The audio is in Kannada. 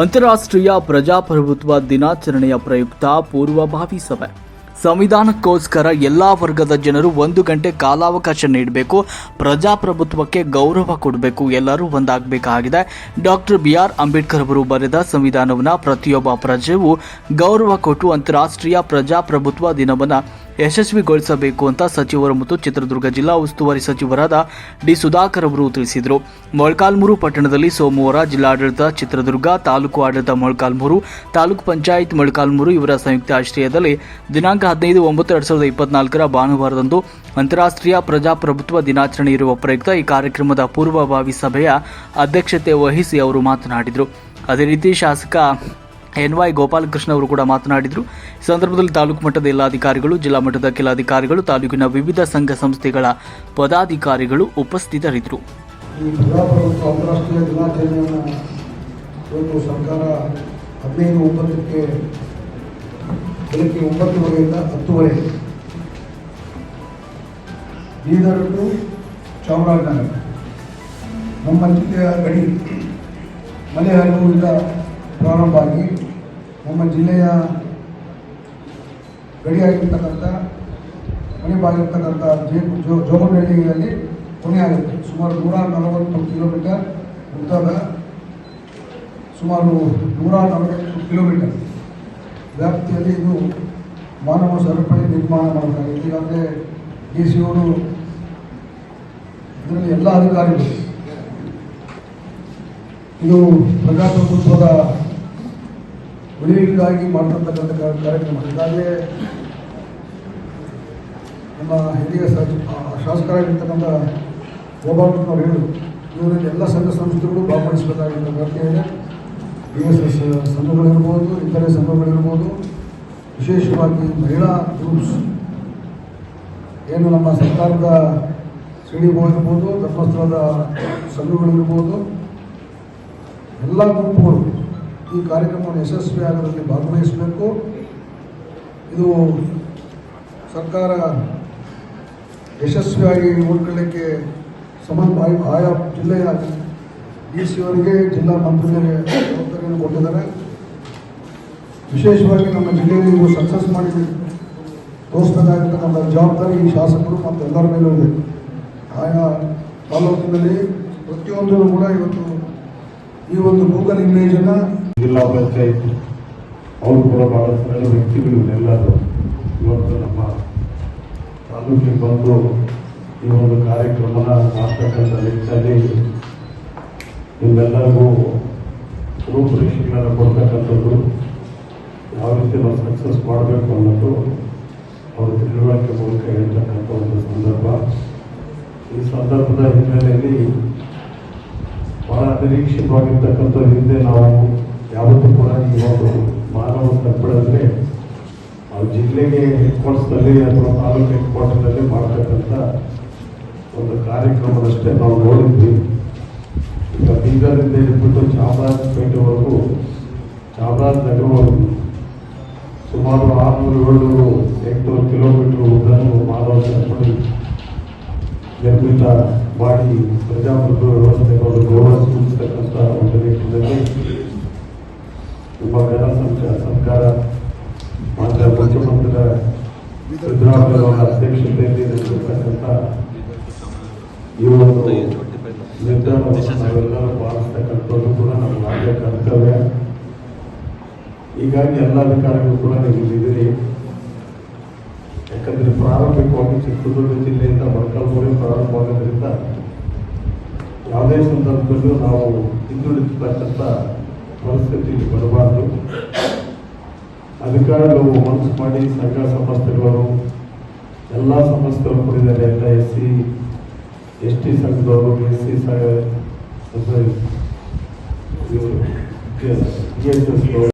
ಅಂತಾರಾಷ್ಟ್ರೀಯ ಪ್ರಜಾಪ್ರಭುತ್ವ ದಿನಾಚರಣೆಯ ಪ್ರಯುಕ್ತ ಪೂರ್ವಭಾವಿ ಸಭೆ. ಸಂವಿಧಾನಕ್ಕೋಸ್ಕರ ಎಲ್ಲ ವರ್ಗದ ಜನರು ಒಂದು ಗಂಟೆ ಕಾಲಾವಕಾಶ ನೀಡಬೇಕು, ಪ್ರಜಾಪ್ರಭುತ್ವಕ್ಕೆ ಗೌರವ ಕೊಡಬೇಕು, ಎಲ್ಲರೂ ಒಂದಾಗಬೇಕಾಗಿದೆ. ಡಾಕ್ಟರ್ ಬಿ ಆರ್ ಅಂಬೇಡ್ಕರ್ ಅವರು ಬರೆದ ಸಂವಿಧಾನವನ್ನು ಪ್ರತಿಯೊಬ್ಬ ಪ್ರಜೆಯೂ ಗೌರವ ಕೊಟ್ಟು ಅಂತಾರಾಷ್ಟ್ರೀಯ ಪ್ರಜಾಪ್ರಭುತ್ವ ದಿನವನ್ನು ಯಶಸ್ವಿಗೊಳಿಸಬೇಕು ಅಂತ ಸಚಿವರು ಮತ್ತು ಚಿತ್ರದುರ್ಗ ಜಿಲ್ಲಾ ಉಸ್ತುವಾರಿ ಸಚಿವರಾದ ಡಿ ಸುಧಾಕರ್ ಅವರು ತಿಳಿಸಿದರು. ಮೊಳಕಾಲ್ಮೂರು ಪಟ್ಟಣದಲ್ಲಿ ಸೋಮವಾರ ಜಿಲ್ಲಾಡಳಿತ ಚಿತ್ರದುರ್ಗ, ತಾಲೂಕು ಆಡಳಿತ ಮೊಳಕಾಲ್ಮೂರು, ತಾಲೂಕು ಪಂಚಾಯತ್ ಮೊಳಕಾಲ್ಮೂರು ಇವರ ಸಂಯುಕ್ತ ಆಶ್ರಯದಲ್ಲಿ ದಿನಾಂಕ ಹದಿನೈದು ಒಂಬತ್ತು ಎರಡ್ ಸಾವಿರದ ಇಪ್ಪತ್ನಾಲ್ಕರ ಭಾನುವಾರದಂದು ಅಂತಾರಾಷ್ಟ್ರೀಯ ಪ್ರಜಾಪ್ರಭುತ್ವ ದಿನಾಚರಣೆ ಇರುವ ಪ್ರಯುಕ್ತ ಈ ಕಾರ್ಯಕ್ರಮದ ಪೂರ್ವಭಾವಿ ಸಭೆಯ ಅಧ್ಯಕ್ಷತೆ ವಹಿಸಿ ಅವರು ಮಾತನಾಡಿದರು. ಅದೇ ರೀತಿ ಶಾಸಕ ಎನ್ ವೈ ಗೋಪಾಲಕೃಷ್ಣ ಅವರು ಕೂಡ ಮಾತನಾಡಿದರು. ಈ ಸಂದರ್ಭದಲ್ಲಿ ತಾಲೂಕು ಮಟ್ಟದ ಎಲ್ಲ ಅಧಿಕಾರಿಗಳು ಜಿಲ್ಲಾ ಮಟ್ಟದ ಕೆಲ ಅಧಿಕಾರಿಗಳು ತಾಲೂಕಿನ ವಿವಿಧ ಸಂಘ ಸಂಸ್ಥೆಗಳ ಪದಾಧಿಕಾರಿಗಳು ಉಪಸ್ಥಿತರಿದ್ದರು. ಚಾಮರಾಜನಗರ. ನಮ್ಮ ಜಿಲ್ಲೆಯ ಗಡಿ ಮಲೆಹರಿವಿಂದ ಪ್ರಾರಂಭ ಆಗಿ ನಮ್ಮ ಜಿಲ್ಲೆಯ ಗಡಿಯಾಗಿರ್ತಕ್ಕಂಥ ಮಣಿಬಾಗಿರ್ತಕ್ಕಂಥ ಜೇ ಜೋ ಜೋಗನಹಳ್ಳಿಯಲ್ಲಿ ಕೊನೆಯಾಗುತ್ತೆ ಸುಮಾರು ನೂರ ನಲವತ್ತು ಕಿಲೋಮೀಟರ್ ಉದ್ದದ ಸುಮಾರು ನೂರ ನಲವತ್ತು ಕಿಲೋಮೀಟರ್ ವ್ಯಾಪ್ತಿಯಲ್ಲಿ ಇದು ಮಾನವ ಸರಪಳಿ ನಿರ್ಮಾಣ ಮಾಡಬೇಕಾಗಿದೆ ಈಗಾಗಲೇ ಡಿ ಸಿ ಅವರು ಇದರಲ್ಲಿ ಎಲ್ಲ ಅಧಿಕಾರಿಗಳು ಇದು ಪ್ರಜಾಪ್ರಭುತ್ವದ ಉಳಿವಿಗಾಗಿ ಮಾಡ್ತಕ್ಕಂಥ ಕಾರ್ಯಕ್ರಮ. ಈಗಾಗಲೇ ನಮ್ಮ ಹಿರಿಯ ಶಾಸಕರಾಗಿರ್ತಕ್ಕಂಥ ಗೋಪಾಲಕೃಷ್ಣವ್ರು ಹೇಳಿದರು, ಇವರಲ್ಲಿ ಎಲ್ಲ ಸಂಘ ಸಂಸ್ಥೆಗಳು ಭಾಗವಹಿಸಬೇಕಾಗಿದ್ದ ಅಗತ್ಯ ಇದೆ ಬಿ ಎಸ್ ಎಸ್ ಸಂಘಗಳಿರ್ಬೋದು, ಇತರೆ ಸಂಘಗಳಿರ್ಬೋದು, ವಿಶೇಷವಾಗಿ ಮಹಿಳಾ ಗ್ರೂಪ್ಸ್ ಏನು ನಮ್ಮ ಸರ್ಕಾರದ ಸಿಡಿಒ ಇರ್ಬೋದು ಧರ್ಮಸ್ಥಳದ ಸಂಘಗಳಿರ್ಬೋದು, ಎಲ್ಲ ಗುಂಪುಗಳು ಈ ಕಾರ್ಯಕ್ರಮವನ್ನು ಯಶಸ್ವಿಯಾಗೋದಕ್ಕೆ ಭಾಗವಹಿಸಬೇಕು. ಇದು ಸರ್ಕಾರ ಯಶಸ್ವಿಯಾಗಿ ನೋಡ್ಕೊಳ್ಳಿಕ್ಕೆ ಸಂಬಂಧ ಆಯ್- ಜಿಲ್ಲೆಯ ಡಿ ಸಿ ಅವರಿಗೆ ಜಿಲ್ಲಾ ಮಂತ್ರಿಗಳಿಗೆ ಜವಾಬ್ದಾರಿಯನ್ನು ಕೊಟ್ಟಿದ್ದಾರೆ. ವಿಶೇಷವಾಗಿ ನಮ್ಮ ಜಿಲ್ಲೆಯಲ್ಲಿ ನೀವು ಸಕ್ಸಸ್ ಮಾಡಿ ತೋರಿಸಬೇಕಾಗಿರ್ತಕ್ಕಂಥ ಜವಾಬ್ದಾರಿ ಈ ಶಾಸಕರು ಮತ್ತು ಎಲ್ಲರ ಮೇಲೂ ಇದೆ. ಆಯಾ ತಾಲೂಕಿನಲ್ಲಿ ಪ್ರತಿಯೊಂದೂ ಕೂಡ ಇವತ್ತು ಈ ಒಂದು ಗೂಗಲ್ ಇಮೇಜನ್ನು ಜಿಲ್ಲಾ ಪಂಚಾಯತ್, ಅವರು ಕೂಡ ಬಹಳ ಸರಳ ವ್ಯಕ್ತಿಗಳು ಎಲ್ಲರೂ. ಇವತ್ತು ನಮ್ಮ ತಾಲೂಕಿಗೆ ಬಂದು ಈ ಒಂದು ಕಾರ್ಯಕ್ರಮನ ಮಾಡ್ತಕ್ಕಂಥ ನಿಟ್ಟಿನಲ್ಲಿ ನಿಮ್ಮೆಲ್ಲರಿಗೂ ರೂಪುರೇಷೆಗಳನ್ನು ಕೊಡ್ತಕ್ಕಂಥದ್ದು ಯಾವ ರೀತಿ ನಾವು ಸಕ್ಸಸ್ ಮಾಡಬೇಕು ಅನ್ನೋದು ಅವರು ತಿಳುವಳಿಕೆ ಮೂಲಕ ಹೇಳ್ತಕ್ಕಂಥ ಒಂದು ಸಂದರ್ಭ. ಈ ಸಂದರ್ಭದ ಹಿನ್ನೆಲೆಯಲ್ಲಿ ಬಹಳ ಅನಿರೀಕ್ಷಿತವಾಗಿರ್ತಕ್ಕಂಥ ಹಿಂದೆ ನಾವು ಯಾವತ್ತೂ ಕೂಡ ಒಂದು ಮಾನವ ಸರಪಳಿಯಲ್ಲಿ ಆ ಜಿಲ್ಲೆಗೆ ಹೆಡ್ ಕ್ವಾರ್ಟರ್ಸ್ನಲ್ಲಿ ಅಥವಾ ತಾಲೂಕು ಹೆಡ್ ಕ್ವಾರ್ಟರ್ನಲ್ಲಿ ಮಾಡ್ತಕ್ಕಂಥ ಒಂದು ಕಾರ್ಯಕ್ರಮದಷ್ಟೇ ನಾವು ನೋಡಿದ್ವಿ. ಈಗ ಬೀದರಿಂದ ಹಿಡಿದ್ಬಿಟ್ಟು ಚಾಮರಾಜಪೇಟೆವರೆಗೂ ಚಾಮರಾಜನಗರವರೆಗೂ ಸುಮಾರು ಆರುನೂರು ಏಳ್ನೂರು ಎಂಟುನೂರು ಕಿಲೋಮೀಟರ್ ಉದ್ದನೂ ಮಾನವ ಸರಪಳಿ ನಿರ್ಮಿತ ಮಾಡಿ ಪ್ರಜಾಪ್ರಭುತ್ವ ವ್ಯವಸ್ಥೆಗಳು ಗೌರವ ಸೂಚಿಸ್ತಕ್ಕಂಥ ಒಂದು ನಿಟ್ಟಿನಲ್ಲಿ ನಮ್ಮ ಸಂಚಾರ ಸರ್ಕಾರ ಮಾನ್ಯ ಮುಖ್ಯಮಂತ್ರಿಗಳ ಸಿದ್ದರಾಮಯ್ಯ ಅಧ್ಯಕ್ಷತೆಯಲ್ಲಿ ನಡೆಸಿರ್ತಕ್ಕಂಥ ಈ ಒಂದು ನಿರ್ಧಾರವನ್ನು ನಾವೆಲ್ಲರೂ ಪಾಲಿಸ್ತಕ್ಕಂಥದ್ದು ಕೂಡ ನಮ್ಮ ರಾಜ್ಯ ಕರ್ತವ್ಯ. ಹೀಗಾಗಿ ಎಲ್ಲ ಅಧಿಕಾರಿಗಳು ಕೂಡ ನೀವು ಇಲ್ಲಿದ್ದೀರಿ. ಯಾಕಂದರೆ ಪ್ರಾರಂಭಿಕವಾಗಿ ಚಿತ್ರದುರ್ಗ ಜಿಲ್ಲೆಯಿಂದ ಮೊಳಕಾಲ್ಮೂರಿ ಪ್ರಾರಂಭವಾಗೋದ್ರಿಂದ ಯಾವುದೇ ಸಂದರ್ಭದಲ್ಲೂ ನಾವು ಹಿಂದುಳಿತಕ್ಕಂಥ ಪರಿಸ್ಥಿತಿ ಬರಬಾರ್ದು ಅಧಿಕಾರಿಗಳು ಮನಸ್ಸು ಮಾಡಿ ಸಂಘ ಸಂಸ್ಥೆಗಳು ಎಲ್ಲ ಸಂಸ್ಥೆಗಳು ಕೊಡಿದ್ದಾರೆ ಎಲ್ಲ ಎಸ್ ಸಿ ಎಸ್ ಟಿ ಸಂಘದವರು ಎಸ್ ಸಿ ಸಂಘ